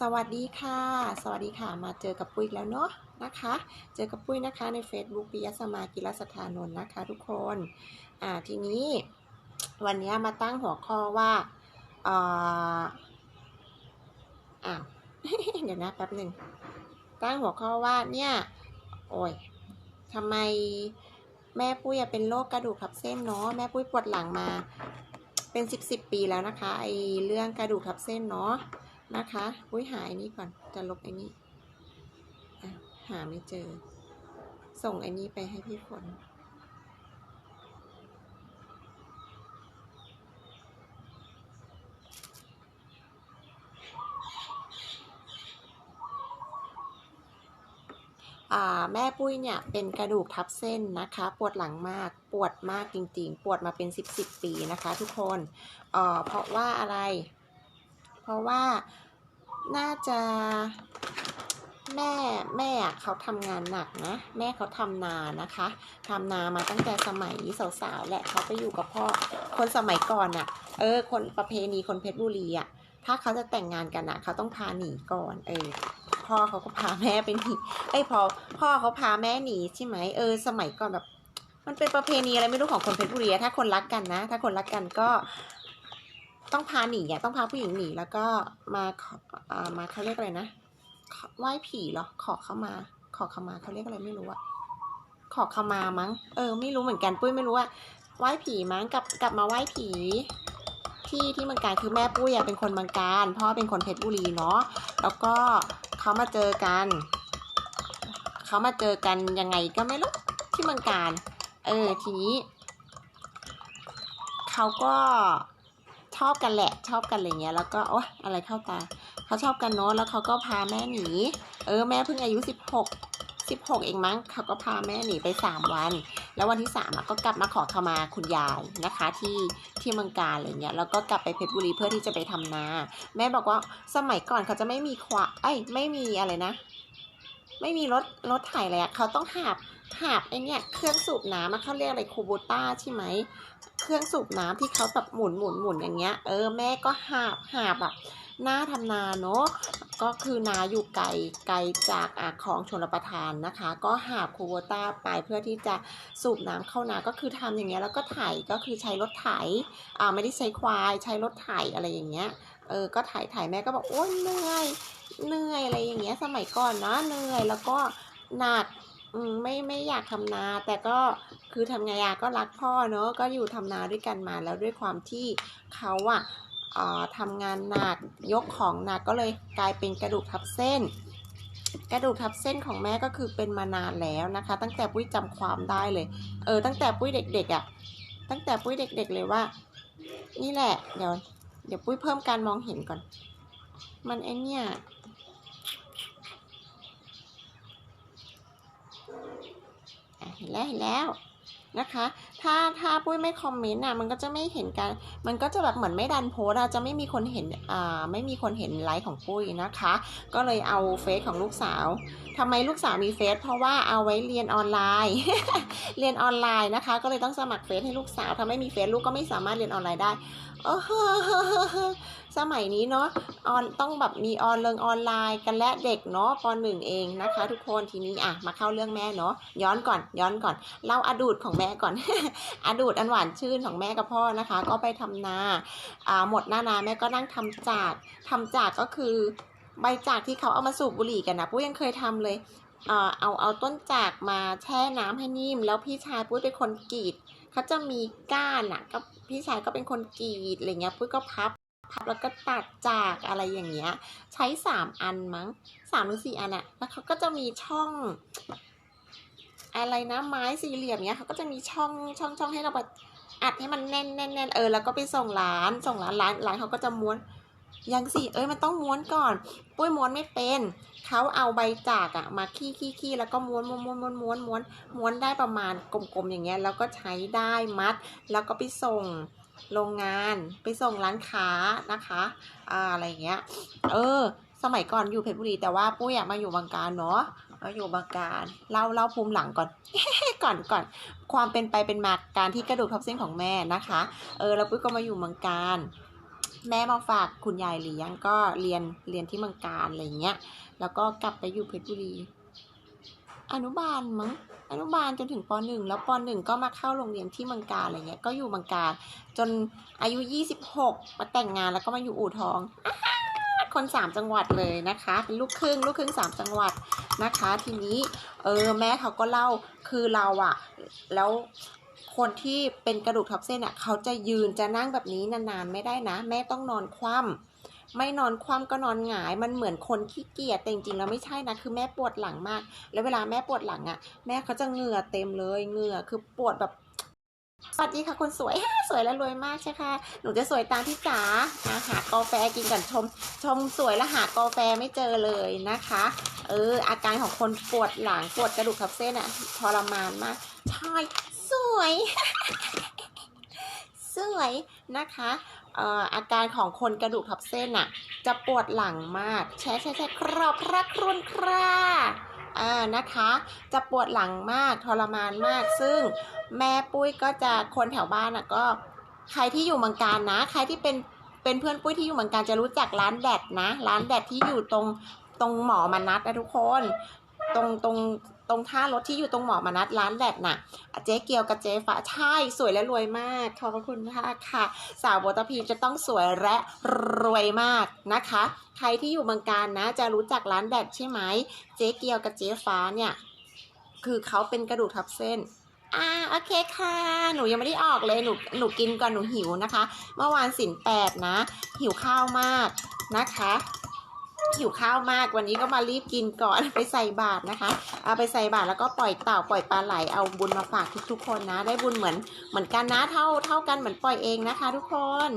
สวัสดีค่ะ สวัสดีค่ะ มาเจอกับปุ้ยแล้วเนาะนะคะ เจอกับปุ้ยนะคะใน Facebook ปิยสมากิรสถานนท์นะคะทุกคน อ่าทีนี้วันนี้มาตั้งหัวข้อว่าเอ่ออ้าวเดี๋ยวนะแป๊บหนึ่ง ตั้งหัวข้อว่าเนี่ย โอ้ยทำไมแม่ปุ้ยเป็นโรคกระดูกทับเส้นเนาะแม่ปุ้ยปวดหลังมา เป็นสิบสิบปีแล้วนะคะไอเรื่องกระดูกทับเส้นเนาะ นะคะปุ้ยหายนี้ก่อน จะลบไอ้นี้หาไม่เจอ ส่งไอ้นี้ไปให้พี่ฝนแม่ปุ้ยเนี่ยเป็นกระดูกทับเส้นนะคะ ปวดหลังมากปวดมากจริงๆ ปวดมาเป็นสิบสิบปีนะคะ ทุกคนเเพราะว่าอะไร เพราะว่าน่าจะแม่แม่อะเขาทำงานหนักนะ แม่เขาทำนานะคะทำนามาตั้งแต่สมัยสาวๆแหละเขาไปอยู่กับพ่อคนสมัยก่อนอะ่ะ เออ คนประเพณีคนเพชรบุรีอะ่ะ ถ้าเขาจะแต่งงานกันอะ เขาต้องพาหนีก่อน เออพ่อเขาก็พาแม่ไปหนีเอ้พอพ่อเขาพาแม่หนีใช่ไหมเออ สมัยก่อนแบบ มันเป็นประเพณีอะไรไม่รู้ของคนเพชรบุรีถ้าคนรักกันนะ ถ้าคนรักกันก็ ต้องพาหนีอะต้องพาผู้หญิงหนีแล้วก็มาขออ่ามาเขาเรียกอะไรนะไหว้ผีเหรอ ขอเข้ามา ขอเข้ามาเขาเรียกอะไรไม่รู้อะขอเข้ามามั้ง เออ ไม่รู้เหมือนกันปุ้ยไม่รู้ว่าไหว้ผีมั้งกลับกลับมาไหว้ผีที่ที่เมืองการคือแม่ปุ้ยอะเป็นคนเมืองการพ่อเป็นคนเพชรบุรีเนาะแล้วก็เขามาเจอกันเขามาเจอกันยังไงก็ไม่รู้ที่เมืองการ เออทีนี้เขาก็ ชอบกันแหละชอบกันอะไรเงี้ยแล้วก็โอ๊ยอะไรเข้าตาเขาชอบกันเนาะแล้วเขาก็พาแม่หนี เออแม่เพิ่งอายุสิบหกสิบหกเองมั้งเขาก็พาแม่หนีไปสามวัน แล้ววันที่สามก็กลับมาขอขมาคุณยายนะคะที่ที่เมืองการอะไรเงี้ยแล้วก็กลับไปเพชรบุรีเพื่อที่จะไปทำนา แม่บอกว่าสมัยก่อนเขาจะไม่มีควาเอ้ไม่มีอะไรนะ ไม่มีรถรถไถเลยอะเขาต้องหาบ หาบไอเนี่ยเครื่องสูบน้ำเขาเรียกอะไรคูโบต้าใช่ไหมเครื่องสูบน้ำที่เขาแบบหมุนหมุนหมุนอย่างเงี้ย เออแม่ก็หาบหาบแบบหน้าทำนาเนาะก็คือนาอยู่ไกลไกลจากอาคลองชลประทานนะคะ ก็หาบคูโบต้าไปเพื่อที่จะสูบน้ำเข้านาก็คือทำอย่างเงี้ยแล้วก็ไถก็คือใช้รถไถอ่าไม่ได้ใช้ควายใช้รถไถอะไรอย่างเงี้ยเออก็ถ่ายถ่ายแม่ก็บอกโอ้ยเหนื่อยเหนื่อยอะไรอย่างเงี้ยสมัยก่อนนะเหนื่อยแล้วก็หนัก อืมไม่ไม่อยากทำนา แต่ก็คือทำไงอะก็รักพ่อเนอะก็อยู่ทำนาด้วยกันมาแล้วด้วยความที่เขาอะออทำงานหนักยกของหนักก็เลยกลายเป็นกระดูกทับเส้น กระดูกทับเส้นของแม่ก็คือเป็นมานานแล้วนะคะ ตั้งแต่ปุ้ยจำความได้เลยเออตั้งแต่ปุ้ยเด็กๆอะตั้งแต่ปุ้ยเด็ก ๆ เลยว่า นี่แหละ เดี๋ยว เดี๋ยวปุ้ยเพิ่มการมองเห็นก่อน มันไอเนี่ย อะ เห็นแล้วเห็นแล้วนะคะ ถ้าถ้าปุ้ยไม่คอมเมนต์อะมันก็จะไม่เห็นการมันก็จะแบบเหมือนไม่ดันโพสอะจะไม่มีคนเห็นอ่าไม่มีคนเห็นไลฟ์ของปุ้ยนะคะ ก็เลยเอาเฟซของลูกสาวทำไมลูกสาวมีเฟซเพราะว่าเอาไว้เรียนออนไลน์ เรียนออนไลน์นะคะ ก็เลยต้องสมัครเฟซให้ลูกสาวถ้าไม่มีเฟซลูกก็ไม่สามารถเรียนออนไลน์ได้ สมัยนี้เนาะออนต้องแบบมีออนเริงออนไลน์กันและเด็กเนาะปหนึ่งเองนะคะ ทุกคนทีนี้อะมาเข้าเรื่องแม่เนาะย้อนก่อนย้อนก่อนเล่าอดูตของแม่ก่อน อดูตอันหวานชื่นของแม่กับพ่อนะคะ ก็ไปทำนาอ่าหมดหน้านาแม่ก็นั่งทำจากทำจากก็คือใบจากที่เขาเอามาสูบบุหรี่กันนะปุ้ยยังเคยทำเลยเอ่อเอาเอาต้นจากมาแช่น้ำให้นิ่ม แล้วพี่ชายปุ้ยเป็นคนกรีด เขาจะมีก้านอะ ก็พี่ชายก็เป็นคนกรีดอะไรเงี้ยปุ้ยก็พับพับแล้วก็ตัดจากอะไรอย่างเงี้ย ใช้สามอันมั้งสามหรือสี่อันอะแล้วเขาก็จะมีช่อง อะไรนะไม้สี่เหลี่ยมเนี้ยเขาก็จะมีช่องช่องช่องให้เราแบบอัดให้มันแน่นแน่นแน่นเออแล้วก็ไปส่งร้าน ส่งร้านร้านร้านเขาก็จะม้วนยังสิเอ้ยมันต้องม้วนก่อน ปุ้ยม้วนไม่เป็น เขาเอาใบจากอะมาขี้ขี้ขี้แล้วก็ม้วนม้วนม้วนม้วนม้วนม้วนม้วนได้ประมาณกลมๆอย่างเงี้ยแล้วก็ใช้ได้มัด แล้วก็ไปส่งโรงงานไปส่งร้านค้านะคะอ่าอะไรเงี้ย เออ สมัยก่อนอยู่เพชรบุรีแต่ว่าปุ้ยอะมาอยู่บางการเนาะมาอยู่บางการเล่าเล่าภูมิหลังก่อน ก่อนก่อน ความเป็นไปเป็นมาการที่กระดูกทับเส้นของแม่นะคะ เออแล้วปุ้ยก็มาอยู่บางการ แม่มาฝากคุณยายเลี้ยงก็เรียนเรียนที่เมืองการอะไรเงี้ย แล้วก็กลับไปอยู่เพชรบุรี อนุบาลมั้งอนุบาลจนถึงปหนึ่งแล้วปหนึ่งก็มาเข้าโรงเรียนที่เมืองการอะไรเงี้ย ก็อยู่เมืองการ จนอายุ26มาแต่งงานแล้วก็มาอยู่อู่ทองคนสามจังหวัดเลยนะคะ เป็นลูกครึ่งลูกครึ่งสามจังหวัดนะคะ ทีนี้เออแม่เขาก็เล่าคือเราอะแล้ว คนที่เป็นกระดูกทับเส้นอะเขาจะยืนจะนั่งแบบนี้นานๆไม่ได้นะ แม่ต้องนอนคว่ำไม่นอนคว่ำก็นอนหงายมันเหมือนคนขี้เกียจแต่จริงๆแล้วไม่ใช่นะคือแม่ปวดหลังมาก แล้วเวลาแม่ปวดหลังอะ แม่เขาจะเหงื่อเต็มเลยเหงื่อคือปวดแบบสวัสดีค่ะคนสวยสวยและรวยมากใช่ค่ะ หนูจะสวยตามพี่จ๋าหากาแฟกินกันชม ชมสวยแล้วหากาแฟไม่เจอเลยนะคะ เอออาการของคนปวดหลังปวดกระดูกทับเส้นอะทรมานมาก ใช่ สวย สวยนะคะเอ่ออาการของคนกระดูกทับเส้นอะจะปวดหลังมาก แช่แช่แช่ครอบพระครุนคราอ่านะคะ จะปวดหลังมากทรมานมาก ซึ่งแม่ปุ้ยก็จะคนแถวบ้านอะก็ ใครที่อยู่เมืองการนะ ใครที่เป็นเป็นเพื่อนปุ้ยที่อยู่เมืองการจะรู้จักร้านแดดนะ ร้านแดดที่อยู่ตรงตรงหมอมานัดนะทุกคน ตรงตรง ตรงท่ารถที่อยู่ตรงหมอมานัดร้านแดดน่ะ เจ๊เกียวกับเจ๊ฟ้าใช่สวยและรวยมาก ขอบพระคุณมากค่ะ สาวโบตพีจะต้องสวยและรวยมากนะคะ ใครที่อยู่เมืองการนะ จะรู้จักร้านแดดใช่ไหม เจ๊เกียวกับเจ๊ฟ้าเนี่ย คือเขาเป็นกระดูกทับเส้นอ่าโอเคค่ะ หนูยังไม่ได้ออกเลย หนู หนูกินก่อน หนูหิวนะคะ เมื่อวานสินแปดนะ หิวข้าวมากนะคะ หิวข้าวมากวันนี้ก็มารีบกินก่อนไปใส่บาตรนะคะ เอาไปใส่บาตรแล้วก็ปล่อยเต่าปล่อยปลาไหลเอาบุญมาฝากทุกๆคนนะ ได้บุญเหมือนเหมือนกันนะเท่าเท่ากันเหมือนปล่อยเองนะคะ ทุกคน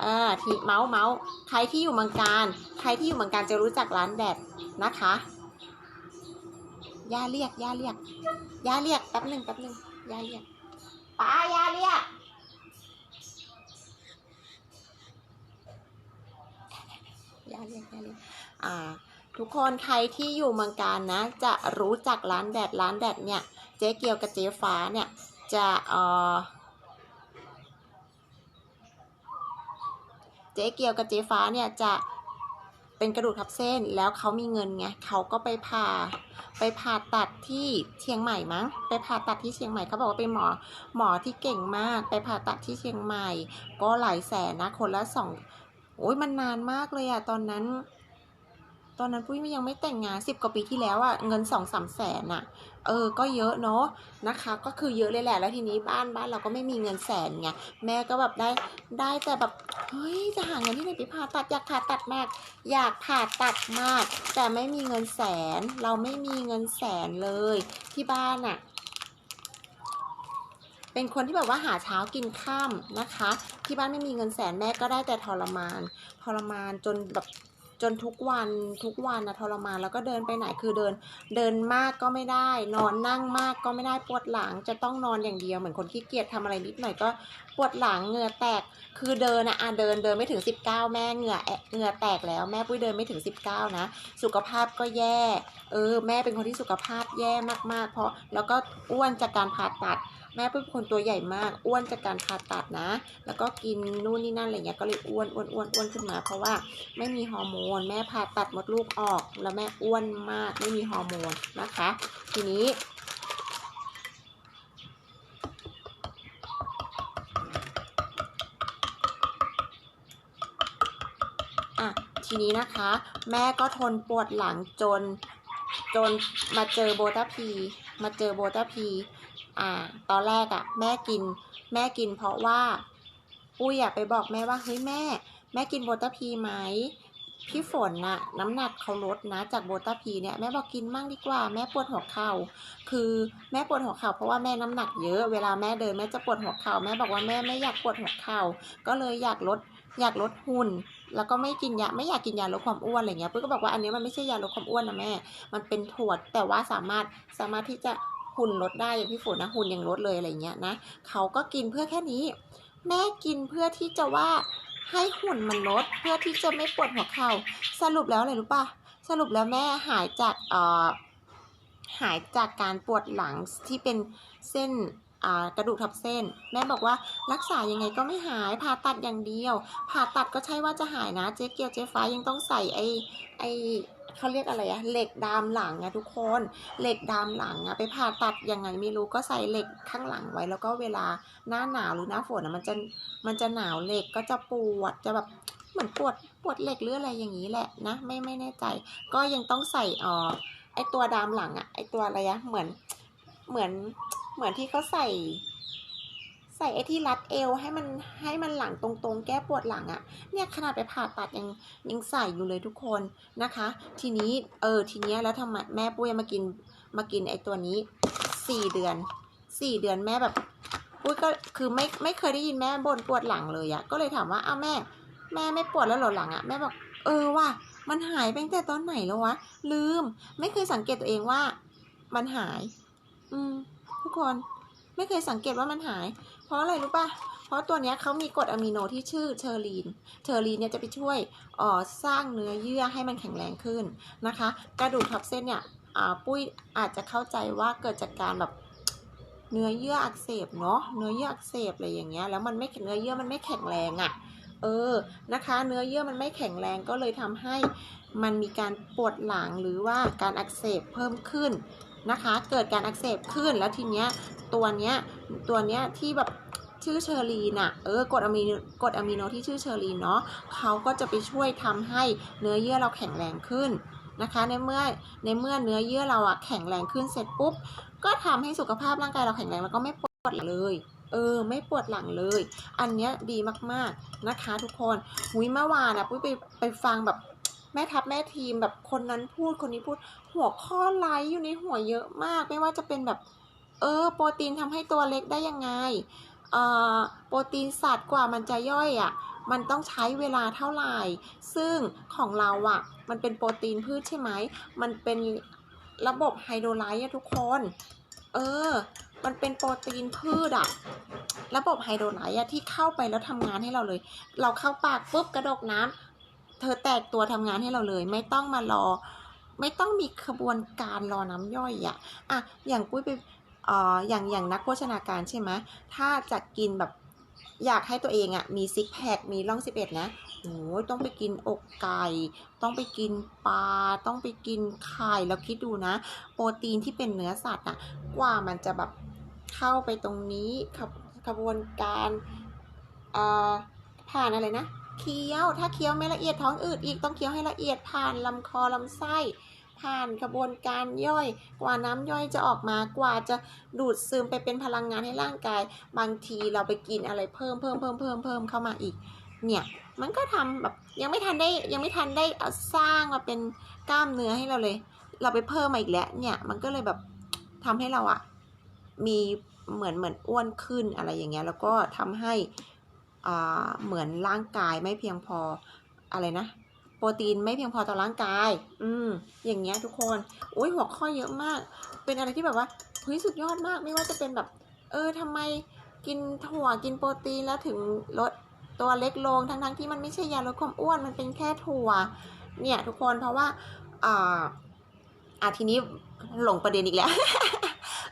เอ่าทีเมาส์เมาส์ใครที่อยู่เมืองการ ใครที่อยู่เมืองการจะรู้จักร้านแดดนะคะย่าเรียกย่าเรียกย่าเรียกแป๊บหนึ่งแป๊บหนึ่งย่าเรียกป้าย่าเรียกย่าเรียกย่าเรียก ทุกคนใครที่อยู่เมืองการนะ จะรู้จักร้านแดดร้านแดดเนี่ย เจ๊เกียวกับเจ๊ฟ้าเนี่ยจะเออเจ๊เกียวกับเจ๊ฟ้าเนี่ยจะเป็นกระดูกทับเส้นแล้วเขามีเงินไงเขาก็ไปผ่าไปผ่าตัดที่เชียงใหม่มั้งไปผ่าตัดที่เชียงใหม่เขาบอกว่าเป็นหมอหมอที่เก่งมาก ไปผ่าตัดที่เชียงใหม่ ก็หลายแสนนะคนละสองโอ้ยมันนานมากเลยอะตอนนั้น ตอนนั้นปุ้ยยังไม่แต่งงานสิบกว่าปีที่แล้วอะเงินสองสามแสนอะเออ ก็เยอะเนาะนะคะ ก็คือเยอะเลยแหละ แล้วทีนี้บ้านบ้านเราก็ไม่มีเงินแสนไง แม่ก็แบบได้ได้แต่แบบ เฮ้ย จะหาเงินที่ไหนไปผ่าตัด อยากผ่าตัดมาก อยากผ่าตัดมาก แต่ไม่มีเงินแสน เราไม่มีเงินแสนเลย ที่บ้านอะเป็นคนที่แบบว่าหาเช้ากินข้ามนะคะ ที่บ้านไม่มีเงินแสนแม่ก็ได้แต่ทรมาน ทรมานจนแบบ จนทุกวันทุกวันนะทรมานแล้วก็เดินไปไหนคือเดิน เดินมากก็ไม่ได้ นอนนั่งมากก็ไม่ได้ปวดหลังจะต้องนอนอย่างเดียวเหมือนคนขี้เกียจทำอะไรนิดหน่อยก็ ปวดหลังเหงื่อแตกคือเดินอะอะเดินเดินไม่ถึง 19 แม่เหงื่อเหงื่อแตกแล้วแม่ปุ้ยเดินไม่ถึง 19 นะ สุขภาพก็แย่เออแม่เป็นคนที่สุขภาพแย่มากๆ เพราะแล้วก็อ้วนจากการผ่าตัด แม่เป็นคนตัวใหญ่มากอ้วนจากการผ่าตัดนะ แล้วก็กินนู่นนี่นั่นอะไรเงี้ยก็เลยอ้วนอ้วนอ้วนอ้วนขึ้นมา เพราะว่าไม่มีฮอร์โมน แม่ผ่าตัดมดลูกออก แล้วแม่อ้วนมากไม่มีฮอร์โมนนะคะ ทีนี้ อะ ทีนี้นะคะ แม่ก็ทนปวดหลังจน จนมาเจอโบตาพี มาเจอโบตาพี อ่า ตอนแรกอะ่ะ แม่กิน แม่กินเพราะว่า ปุ้ยอะไปบอกแม่ว่าเฮ้ยแม่ แม่กินโบตาพีไหมพี่ฝนน่ะน้ำหนักเขาลดนะจากโบตาพีเนี่ยแม่บอกกินมั่งดีกว่าแม่ปวดหัวเข่าคือแม่ปวดหัวเข่าเพราะว่าแม่น้ำหนักเยอะเวลาแม่เดินแม่จะปวดหัวเข่าแม่บอกว่าแม่ไม่อยากปวดหัวเข่าก็เลยอยากลดอยากลดหุ่นแล้วก็ไม่กินยาไม่อยากกินยาลดความอ้วนอะไรเงี้ยปุ้ยก็บอกว่าอันนี้มันไม่ใช่ยาลดความอ้วนนะแม่ มันเป็นถั่วแต่ว่าสามารถสามารถที่จะหุ่นลดได้อย่างพี่ฝนนะหุ่นยังลดเลยอะไรเงี้ยนะเขาก็กินเพื่อแค่นี้ แม่กินเพื่อที่จะว่าให้หุ่นมันลดเพื่อที่จะไม่ปวดหัวเข่าสรุปแล้วอะไรรู้ปะสรุปแล้วแม่หายจากเอ่อหายจากการปวดหลังที่เป็นเส้น กระดูกทับเส้น แม่บอกว่ารักษายังไงก็ไม่หายผ่าตัดอย่างเดียว ผ่าตัดก็ใช่ว่าจะหายนะเจ๊เกียวเจ๊ฟ้ายังต้องใส่ไอ้ไอ้เขาเรียกอะไรอะเหล็กดามหลังอะทุกคนเหล็กดามหลังอะไปผ่าตัดยังไงไม่รู้ก็ใส่เหล็กข้างหลังไว้ แล้วก็เวลาหน้าหนาวหรือหน้าฝนอะมันจะมันจะหนาวเหล็กก็จะปวดจะแบบเหมือนปวดปวดเหล็กหรืออะไรอย่างนี้แหละนะไม่ไม่แน่ใจ ก็ยังต้องใส่อ่อไอตัวดามหลังอะไอตัวอะไรอะเหมือนเหมือน เหมือนที่เขาใส่ ใส่ไอ้ที่รัดเอวให้มันให้มันหลังตรงๆ แก้ปวดหลังอะเนี่ยขนาดไปผ่าตัดยังยังใส่อยู่เลยทุกคนนะคะ ทีนี้เออทีเนี้ยแล้วทำไมแม่ปุ้ยมากินมากินไอ้ตัวนี้สี่เดือนสี่เดือนแม่แบบปุ้ยก็คือไม่ไม่เคยได้ยินแม่บ่นปวดหลังเลยอะก็เลยถามว่าอ้าวแม่ แม่ไม่ปวดแล้วหรอหลังอะแม่บอกเออว่ะมันหายไปตั้งแต่ตอนไหนแล้ววะ ลืม ไม่เคยสังเกตตัวเองว่า มันหาย อืม ทุกคนไม่เคยสังเกตว่ามันหาย เพราะอะไรรู้ป่ะ เพราะตัวนี้เขามีกรดอะมิโนที่ชื่อเชอร์ลีนเชอร์ลีนเนี่ยจะไปช่วยออสร้างเนื้อเยื่อให้มันแข็งแรงขึ้นนะคะ กระดูกทับเส้นเนี่ยปุ้ยอาจจะเข้าใจว่าเกิดจากการแบบเนื้อเยื่ออักเสบเนาะ เนื้อเยื่ออักเสบอะไรอย่างเงี้ย แล้วมันไม่เนื้อเยื่อมันไม่แข็งแรงอะ่ะ เออ นะคะ เนื้อเยื่อมันไม่แข็งแรงก็เลยทำให้มันมีการปวดหลังหรือว่าการอักเสบเพิ่มขึ้น นะคะ เกิดการอักเสบขึ้นแล้วทีเนี้ยตัวเนี้ยตัวเนี้ยที่แบบชื่อเชอรีนอะเออกรดอะมิโนกรดอะมิโนที่ชื่อเชอรีนเนาะเขาก็จะไปช่วยทำให้เนื้อเยื่อเราแข็งแรงขึ้นนะคะในเมื่อในเมื่อเนื้อเยื่อเราอะแข็งแรงขึ้นเสร็จปุ๊บก็ทำให้สุขภาพร่างกายเราแข็งแรงแล้วก็ไม่ปวดเลยเออไม่ปวดหลังเลย อันเนี้ยดีมากๆนะคะทุกคนหุยเมื่อวานอะปุ้ยไปไปฟังแบบ แม่ทัพแม่ทีมแบบคนนั้นพูดคนนี้พูด หัวข้อไลฟ์อยู่ในหัวเยอะมาก ไม่ว่าจะเป็นแบบ เออ โปรตีนทำให้ตัวเล็กได้ยังไงเอ่อโปรตีนสัตว์กว่ามันจะย่อยอะ่ะมันต้องใช้เวลาเท่าไหร่ ซึ่งของเราอะ่ะ มันเป็นโปรตีนพืชใช่ไหม มันเป็นระบบไฮโดรไลซ์ทุกคน เออ มันเป็นโปรตีนพืชอะระบบไฮโดรไลซ์ที่เข้าไปแล้วทำงานให้เราเลย เราเข้าปากปุ๊บกระดกน้ำ เธอแตกตัวทำงานให้เราเลย ไม่ต้องมารอ ไม่ต้องมีขบวนการรอน้ำย่อยอะอะอย่างปุ้ยไปอ่ออย่างอย่างนักโภชนาการใช่ไหมถ้าจะกินแบบอยากให้ตัวเองอะ่ะมีซิกแพค มีร่องสิบเอ็ดนะโอ้ยต้องไปกินอกไก่ ต้องไปกินปลา ต้องไปกินไข่แล้วคิดดูนะ โปรตีนที่เป็นเนื้อสัตว์อะกว่ามันจะแบบเข้าไปตรงนี้ขบขบวนการอ่อผ่านอะไรนะ เคี้ยว ถ้าเคี้ยวไม่ละเอียดท้องอืดอีกต้องเคี้ยวให้ละเอียดผ่านลำคอลำไส้ ผ่านกระบวนการย่อย กว่าน้ำย่อยจะออกมากว่าจะดูดซึมไปเป็นพลังงานให้ร่างกาย บางทีเราไปกินอะไรเพิ่มเพิ่มเพิ่มเพิ่มเพิ่มเข้ามาอีก เนี่ยมันก็ทำแบบยังไม่ทันได้ยังไม่ทันได้สร้างมาเป็นกล้ามเนื้อให้เราเลย เราไปเพิ่มมาอีกแล้วเนี่ยมันก็เลยแบบทำให้เราอะมีเหมือนเหมือนอ้วนขึ้นอะไรอย่างเงี้ยแล้วก็ทำให้ เหมือนร่างกายไม่เพียงพออะไรนะ โปรตีนไม่เพียงพอต่อร่างกาย อืม อย่างเงี้ยทุกคนโอ้ยหัวข้อเยอะมาก เป็นอะไรที่แบบว่าเฮ้ยสุดยอดมาก ไม่ว่าจะเป็นแบบ เออทำไมกินถั่วกินโปรตีนแล้วถึงลดตัวเล็กลงทั้งๆที่มันไม่ใช่ยาลดความอ้วนมันเป็นแค่ถั่ว เนี่ยทุกคนเพราะว่าอ่าอาทีนี้หลงประเด็นอีกแล้ว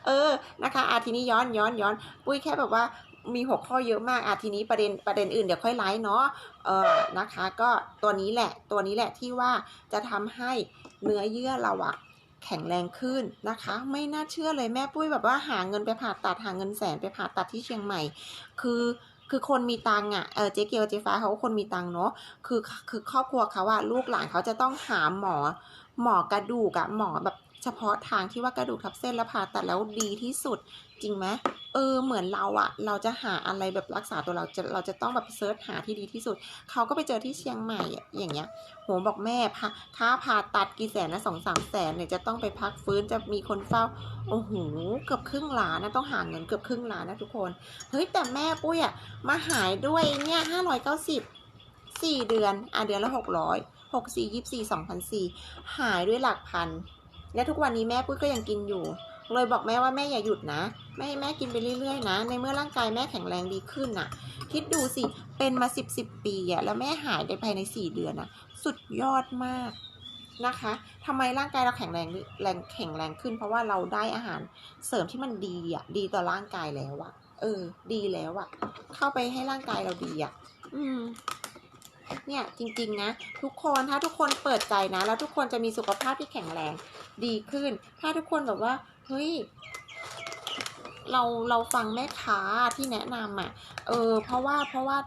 เออนะคะอาทีนี้ย้อนย้อนย้อน ปุ้ยแค่แบบว่า มีหัวข้อเยอะมากอาทีนี้ประเด็นประเด็นอื่นเดี๋ยวค่อยไลฟ์เนาะเออนะคะ ก็ตัวนี้แหละตัวนี้แหละที่ว่าจะทำให้เนื้อเยื่อเราอะแข็งแรงขึ้นนะคะ ไม่น่าเชื่อเลยแม่ปุ้ยแบบว่าหาเงินไปผ่าตัดหาเงินแสนไปผ่าตัดที่เชียงใหม่ คือคือคนมีตังค์อะเออเจ๊เกียวเจ๊ฟ้าเขาคนมีตังค์เนาะ คือคือครอบครัวเขาอะลูกหลานเขาจะต้องหาหมอ หมอกระดูกอะหมอแบบ เฉพาะทางที่ว่ากระดูกทับเส้นแล้วผ่าตัดแล้วดีที่สุดจริงไหมเออเหมือนเราอะเราจะหาอะไรแบบรักษาตัวเราจะเราจะต้องแบบเซิร์ชหาที่ดีที่สุด เขาก็ไปเจอที่เชียงใหม่อะอย่างเงี้ยโหบอกแม่พาค่าผ่าตัดกี่แสนนะสองสามแสนเนี่ยจะต้องไปพักฟื้นจะมีคนเฝ้าโอ้โหเกือบครึ่งล้านนะต้องหาเงินเกือบครึ่งล้านนะทุกคนเฮ้ยแต่แม่ปุ้ยอะมาหายด้วยเนี่ยห้าร้อยเก้าสิบสี่เดือนอะเดือนละหกร้อยหกสี่ยี่สี่สองพันสี่หายด้วยหลักพัน และทุกวันนี้แม่ปุ้ยก็ยังกินอยู่เลยบอกแม่ว่าแม่อย่าหยุดนะ แม่ให้แม่กินไปเรื่อยๆนะ ในเมื่อร่างกายแม่แข็งแรงดีขึ้นน่ะ คิดดูสิ เป็นมาสิบสิบปีอะแล้วแม่หายได้ภายในสี่เดือนอะสุดยอดมากนะคะทำไมร่างกายเราแข็งแรงแรงแข็งแรงขึ้น เพราะว่าเราได้อาหารเสริมที่มันดีอะดีต่อร่างกายแล้วอะเออ ดีแล้วอะเข้าไปให้ร่างกายเราดีอะอืม เนี่ยจริงๆนะทุกคนถ้าทุกคนเปิดใจนะ แล้วทุกคนจะมีสุขภาพที่แข็งแรงดีขึ้น ถ้าทุกคนแบบว่าเฮ้ยเราเราฟังแม่ค้าที่แนะนำอะ เออ เพราะว่าเพราะว่า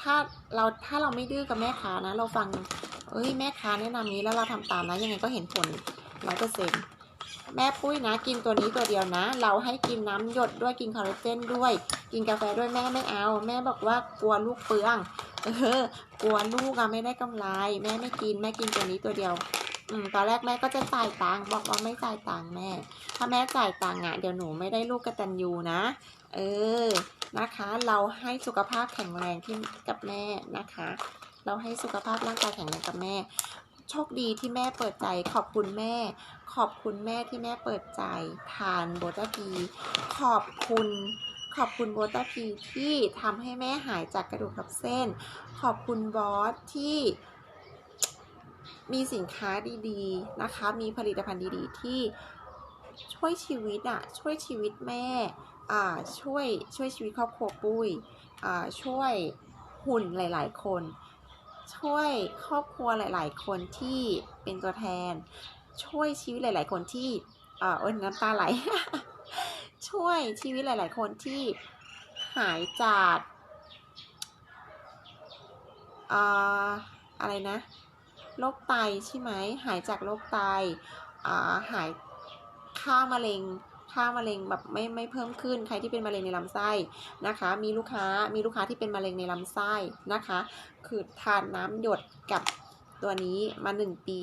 ถ้าเราถ้าเราไม่ดื้อกับแม่ค้านะ เราฟัง เอ้ยแม่ค้าแนะนำนี้แล้วเราทำตามนะยังไงก็เห็นผลร้อยเปอร์เซ็นแม่ปุ้ยนะ กินตัวนี้ตัวเดียวนะ เราให้กินน้ำหยดด้วยกินคอลลาเจนด้วย กินกาแฟด้วยแม่ไม่เอา แม่บอกว่ากลัวลูกเปลือง เออกลัวลูกอะไม่ได้กำไร แม่ไม่กินแม่กินตัวนี้ตัวเดียว อืมตอนแรกแม่ก็จะจ่ายตังค์บอกว่าไม่จ่ายตังค์แม่ ถ้าแม่จ่ายตังค์อะเดี๋ยวหนูไม่ได้ลูกกระตัญญูนะ เออนะคะ เราให้สุขภาพแข็งแรงที่กับแม่นะคะ เราให้สุขภาพร่างกายแข็งแรงกับแม่ โชคดีที่แม่เปิดใจ ขอบคุณแม่ ขอบคุณแม่ที่แม่เปิดใจทานโบตาพีขอบคุณ ขอบคุณโบตาพีที่ทำให้แม่หายจากกระดูกทับเส้น ขอบคุณบอสที่มีสินค้าดีๆนะคะ มีผลิตภัณฑ์ดีๆ ที่ช่วยชีวิตอะช่วยชีวิตแม่อ่าช่วยช่วยชีวิตครอบครัวปุ้ยอ่าช่วยหุ่นหลาย ๆ คน ช่วยครอบครัวหลาย ๆ คนที่เป็นตัวแทน ช่วยชีวิตหลาย ๆ คนที่อ่าเอ้ยน้ำตาไหล ช่วยชีวิตหลาย ๆ คนที่หายจากอ่าอะไรนะโรคไตใช่ไหมหายจากโรคไตอ่าหายค่ามะเร็งค่ามะเร็งแบบไม่ไม่เพิ่มขึ้นใครที่เป็นมะเร็งในลำไส้นะคะ มีลูกค้ามีลูกค้าที่เป็นมะเร็งในลำไส้นะคะ คือทานน้ำหยดกับตัวนี้มาหนึ่งปี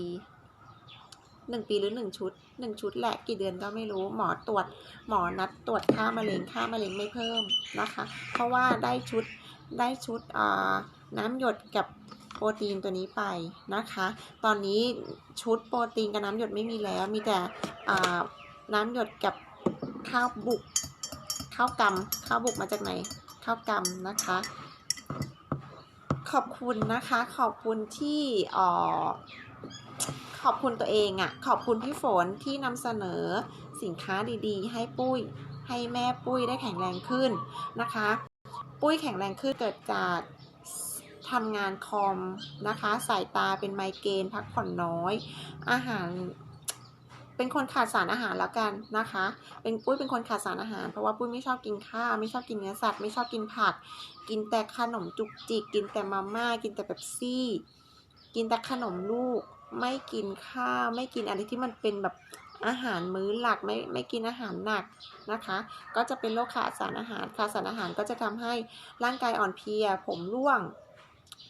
หนึ่งปีหรือหนึ่งชุดหนึ่งชุดแหละกี่เดือนก็ไม่รู้หมอตรวจ หมอนัดตรวจค่ามะเร็งค่ามะเร็งไม่เพิ่มนะคะ เพราะว่าได้ชุดได้ชุดน้ำหยดกับโปรตีนตัวนี้ไปนะคะ ตอนนี้ชุดโปรตีนกับน้ำหยดไม่มีแล้ว มีแต่น้ำหยดกับข้าวบุกข้าวกำข้าวบุกมาจากไหนข้าวกำนะคะ ขอบคุณนะคะ ขอบคุณที่อ่อ ขอบคุณตัวเองอะ่ะ ขอบคุณพี่ฝนที่นำเสนอสินค้าดีๆ ให้ปุ้ย ให้แม่ปุ้ยได้แข็งแรงขึ้นนะคะ ปุ้ยแข็งแรงขึ้นเกิดจากทำงานคอมนะคะ สายตาเป็นไมเกรนพักผ่อนน้อย อาหารเป็นคนขาดสารอาหารแล้วกันนะคะ เป็นปุ้ยเป็นคนขาดสารอาหาร เพราะว่าปุ้ยไม่ชอบกินข้าวไม่ชอบกินเนื้อสัตว์ไม่ชอบกินผัก กินแต่ขนมจุกจิก กินแต่มาม่า กินแต่เบบซี่ กินแต่ขนมลูก ไม่กินข้าวไม่กินอะไรที่มันเป็นแบบอาหารมื้อหลักไม่ไม่กินอาหารหนักนะคะ ก็จะเป็นโรคขาดสารอาหารขาดสารอาหารก็จะทำให้ร่างกายอ่อนเพลีย ผมร่วง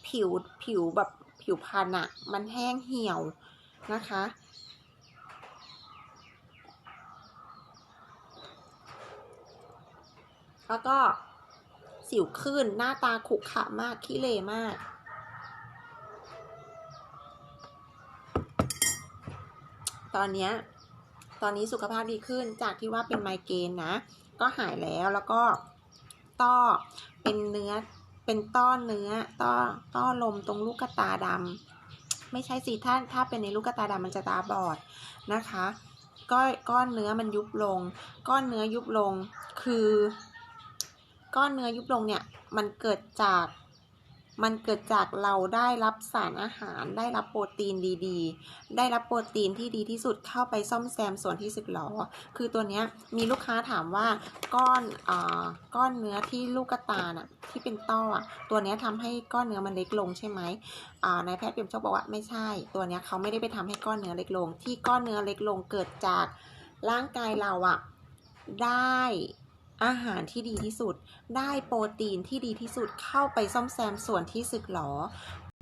ผิวผิวแบบผิวพรรณอะมันแห้งเหี่ยวนะคะ แล้วก็สิวขึ้นหน้าตาขรุขระมากขี้เหร่มาก ตอนเนี้ยตอนนี้สุขภาพดีขึ้นจากที่ว่าเป็นไมเกรนนะ ก็หายแล้วแล้วก็ต้อเป็นเนื้อเป็นต้อเนื้อต้อต้อลมตรงลูกตาดำไม่ใช่สิถ้าถ้าเป็นในลูกตาดำมันจะตาบอดนะคะก้อนก้อนเนื้อมันยุบลง ก้อนเนื้อยุบลงคือ ก้อนเนื้อยุบลงเนี่ยมันเกิดจาก มันเกิดจากเราได้รับสารอาหาร ได้รับโปรตีนดีๆ ได้รับโปรตีนที่ดีที่สุดเข้าไปซ่อมแซมส่วนที่สึกหรอ คือตัวเนี้ยมีลูกค้าถามว่าก้อนอ่าก้อนเนื้อที่ลูกกระตาน่ะที่เป็นต้ออะตัวเนี้ยทำให้ก้อนเนื้อมันเล็กลงใช่ไหมอ่านายแพทย์เปี่ยมโชคบอกว่าไม่ใช่ ตัวเนี้ยเขาไม่ได้ไปทำให้ก้อนเนื้อเล็กลง ที่ก้อนเนื้อเล็กลงเกิดจากร่างกายเราอะได้ อาหารที่ดีที่สุด ได้โปรตีนที่ดีที่สุดเข้าไปซ่อมแซมส่วนที่สึกหรอ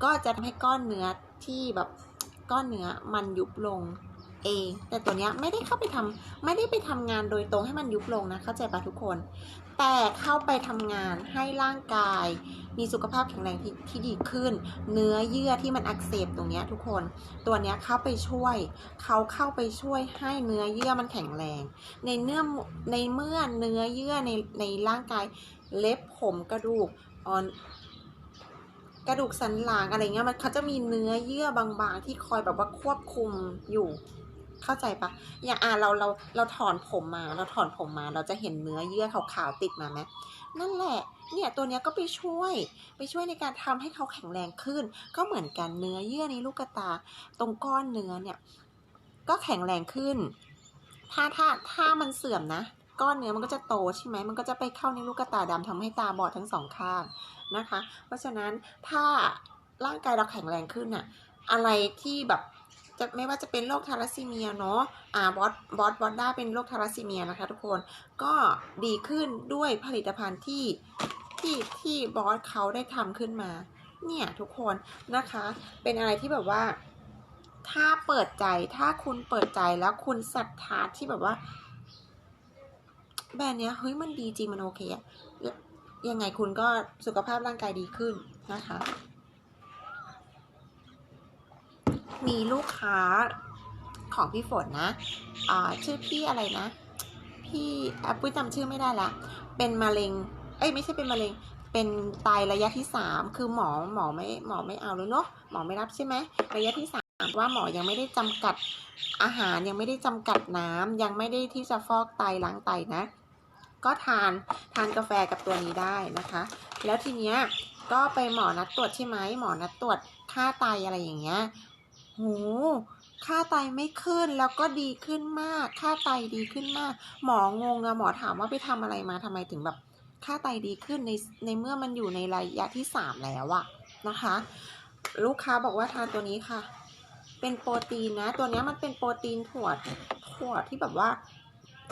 ก็จะทำให้ก้อนเนื้อที่แบบก้อนเนื้อมันยุบลง เอง แต่ตัวเนี้ยไม่ได้เข้าไปทำไม่ได้ไปทำงานโดยตรงให้มันยุบลงนะเข้าใจปะทุกคน แต่เข้าไปทำงานให้ร่างกาย มีสุขภาพแข็งแรงที่ที่ดีขึ้น เนื้อเยื่อที่มันอักเสบตรงเนี้ยทุกคน ตัวเนี้ยเข้าไปช่วย เขาเข้าไปช่วยให้เนื้อเยื่อมันแข็งแรง ในเนื้อในเมื่อเนื้อเยื่อในในร่างกายเล็บผมกระดูกอ่อนกระดูกสันหลังอะไรเงี้ยมันเขาจะมีเนื้อเยื่อบางๆ ที่คอยแบบว่าควบคุมอยู่ เข้าใจปะอย่างอะเราเราเราถอนผมมา เราถอนผมมา เราจะเห็นเนื้อเยื่อขาวๆติดมาไหมนั่นแหละ เนี่ยตัวเนี้ยก็ไปช่วย ไปช่วยในการทำให้เขาแข็งแรงขึ้น ก็เหมือนกันเนื้อเยื่อในลูกตา ตรงก้อนเนื้อเนี่ย ก็แข็งแรงขึ้น ถ้าถ้าถ้ามันเสื่อมนะก้อนเนื้อมันก็จะโตใช่ไหมมันก็จะไปเข้าในลูกตาดำทำให้ตาบอดทั้งสองข้างนะคะ เพราะฉะนั้นถ้าร่างกายเราแข็งแรงขึ้นน่ะอะไรที่แบบ จะไม่ว่าจะเป็นโรคทาลัสซีเมียเนาะอ่าบอสบอสบอสด้าเป็นโรคทาลัสซีเมียนะคะทุกคนก็ดีขึ้นด้วยผลิตภัณฑ์ที่ที่ที่บอสเขาได้ทำขึ้นมา เนี่ยทุกคนนะคะ เป็นอะไรที่แบบว่า ถ้าเปิดใจถ้าคุณเปิดใจแล้วคุณศรัทธาที่แบบว่า แบรนด์เนี้ยเฮ้ยมันดีจริงมันโอเคอะยังไงคุณก็สุขภาพร่างกายดีขึ้นนะคะ มีลูกค้าของพี่ฝนนะอ่าชื่อพี่อะไรนะ พี่อะปุ้ยจำชื่อไม่ได้ละ เป็นมะเร็ง เอ้ยไม่ใช่เป็นมะเร็ง เป็นไตระยะที่สามคือหมอหมอไม่หมอไม่เอาแล้วเนาะหมอไม่รับใช่ไหมระยะที่สามว่าหมอยังไม่ได้จำกัดอาหารยังไม่ได้จำกัดน้ำยังไม่ได้ที่จะฟอกไตล้างไตนะ ก็ทานทานกาแฟกับตัวนี้ได้นะคะ แล้วทีเนี้ยก็ไปหมอนัดตรวจใช่ไหมหมอนัดตรวจค่าไตอะไรอย่างเงี้ย โห ค่าไตไม่ขึ้นแล้วก็ดีขึ้นมาก ค่าไตดีขึ้นมาก หมองงอะหมอถามว่าไปทำอะไรมาทำไมถึงแบบ ค่าไตดีขึ้นในในเมื่อมันอยู่ในระยะที่สามแล้วอะนะคะ ลูกค้าบอกว่าทานตัวนี้ค่ะ เป็นโปรตีนนะ ตัวนี้มันเป็นโปรตีนถั่วถั่วที่แบบว่า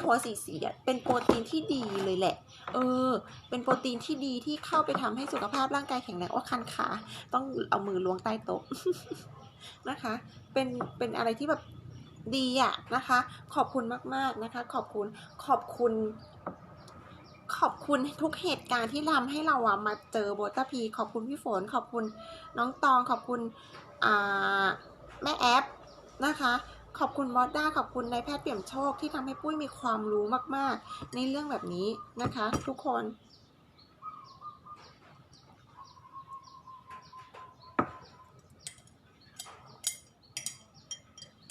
ถั่วสีสีอะเป็นโปรตีนที่ดีเลยแหละ เออ เป็นโปรตีนที่ดีที่เข้าไปทำให้สุขภาพร่างกายแข็งแรงว่าคันขา ต้องเอามือล้วงใต้โต๊ะ นะคะ เป็นเป็นอะไรที่แบบดีอะนะคะ ขอบคุณมากๆนะคะ ขอบคุณขอบคุณ ขอบคุณทุกเหตุการณ์ที่ทำให้เราอะมาเจอโบตาพี ขอบคุณพี่ฝน ขอบคุณน้องตอง ขอบคุณแม่แอปนะคะขอบคุณมอสด้าขอบคุณนายแพทย์เปี่ยมโชคที่ทำให้ปุ้ยมีความรู้มาก ๆ ในเรื่องแบบนี้นะคะ ทุกคน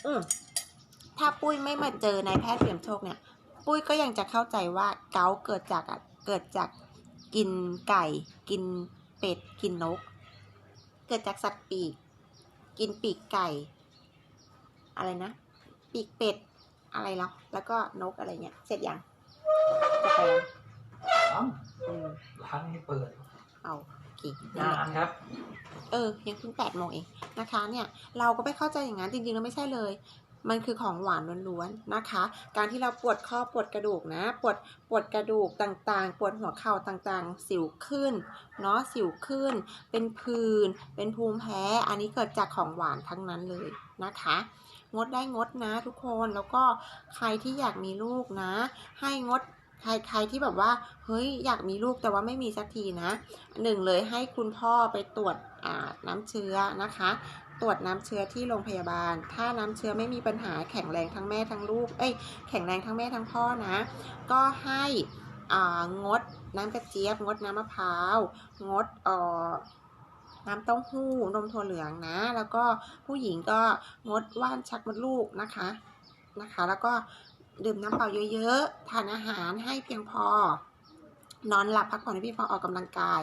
อืมถ้าปุ้ยไม่มาเจอนายแพทย์เปี่ยมโชคเนี่ย ปุ้ยก็ยังจะเข้าใจว่าเกาต์เกิดจากอะเกิดจากกินไก่ กินเป็ด กินนก เกิดจากสัตว์ปีก กินปีกไก่ อะไรนะ ปีกเป็ด อะไรแล้ว แล้วก็นกอะไรเงี้ย เสร็จยังจะไปยังร้านอืมร้านให้เปิดเอากี่นานครับ เออยังเพิ่งแปดโมงเองนะคะเนี่ยเราก็ไม่เข้าใจอย่างนั้นจริงๆแล้วไม่ใช่เลย มันคือของหวานล้วนๆนะคะ การที่เราปวดข้อปวดกระดูกนะ ปวดปวดกระดูกต่างๆ ปวดหัวเข่าต่างๆ สิวขึ้นเนาะสิวขึ้น เป็นผื่นเป็นภูมิแพ้ อันนี้เกิดจากของหวานทั้งนั้นเลยนะคะงดได้งดนะทุกคนแล้วก็ใครที่อยากมีลูกนะ ให้งด ใครใครที่แบบว่า เฮ้ยอยากมีลูกแต่ว่าไม่มีสักทีนะหนึ่งเลยให้คุณพ่อไปตรวจน้ำเชื้อนะคะ ตรวจน้ำเชื้อที่โรงพยาบาล ถ้าน้ำเชื้อไม่มีปัญหาแข็งแรงทั้งแม่ทั้งลูก เอ้ยแข็งแรงทั้งแม่ทั้งพ่อนะ ก็ให้งดน้ำกระเจี๊ยบ งดน้ำมะพร้าว งดน้ำเต้าหู้ นมถั่วเหลืองนะ แล้วก็ผู้หญิงก็งดว่านชักมดลูกนะคะนะคะ แล้วก็ ดื่มน้ำเปล่าเยอะๆ ทานอาหารให้เพียงพอ นอนหลับพักผ่อนให้เพียงพอออกกำลังกาย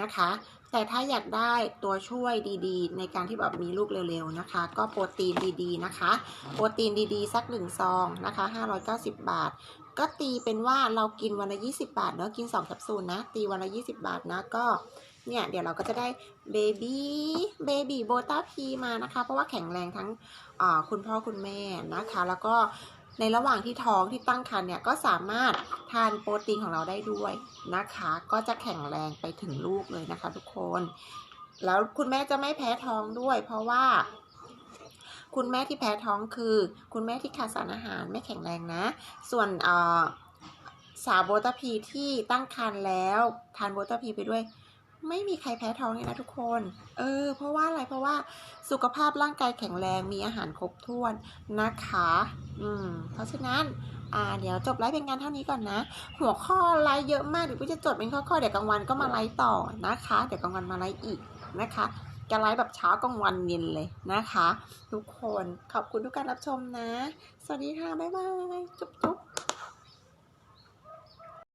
นะคะ แต่ถ้าอยากได้ตัวช่วยดีๆ ในการที่แบบมีลูกเร็วๆนะคะ ก็โปรตีนดีๆนะคะ โปรตีนดีๆ สักหนึ่งซองนะคะ590 บาท ก็ตีเป็นว่าเรากินวันละ 20 บาทเนาะกิน2แคปซูลนะ ตีวันละ 20 บาทนะก็เนี่ยเดี๋ยวเราก็จะได้เบบี้เบบี้โบต้าพีมานะคะ เพราะว่าแข็งแรงทั้งคุณพ่อคุณแม่นะคะ แล้วก็ ในระหว่างที่ท้องที่ตั้งครรภ์เนี่ยก็สามารถทานโปรตีนของเราได้ด้วยนะคะ ก็จะแข็งแรงไปถึงลูกเลยนะคะ ทุกคน แล้วคุณแม่จะไม่แพ้ท้องด้วย เพราะว่าคุณแม่ที่แพ้ท้องคือ คุณแม่ที่ขาดสารอาหารไม่แข็งแรงนะ ส่วนสาวโบตาพีที่ตั้งครรภ์แล้ว ทานโบตาพีไปด้วย ไม่มีใครแพ้ท้องเลยนะทุกคน เออ เพราะว่าอะไร เพราะว่าสุขภาพร่างกายแข็งแรง มีอาหารครบถ้วนนะคะ อืม เพราะฉะนั้นอ่าเดี๋ยวจบไลฟ์เป็นงานเท่านี้ก่อนนะ หัวข้อไลฟ์เยอะมาก เดี๋ยวพี่จะจดเป็นข้อๆ เดี๋ยวกลางวันก็มาไลฟ์ต่อนะคะ เดี๋ยวกลางวันมาไลฟ์อีกนะคะจะไลฟ์แบบเช้ากลางวันเย็นเลยนะคะ ทุกคน ขอบคุณทุกการรับชมนะ สวัสดีค่ะ บ๊ายบาย จุ๊บจุ๊บ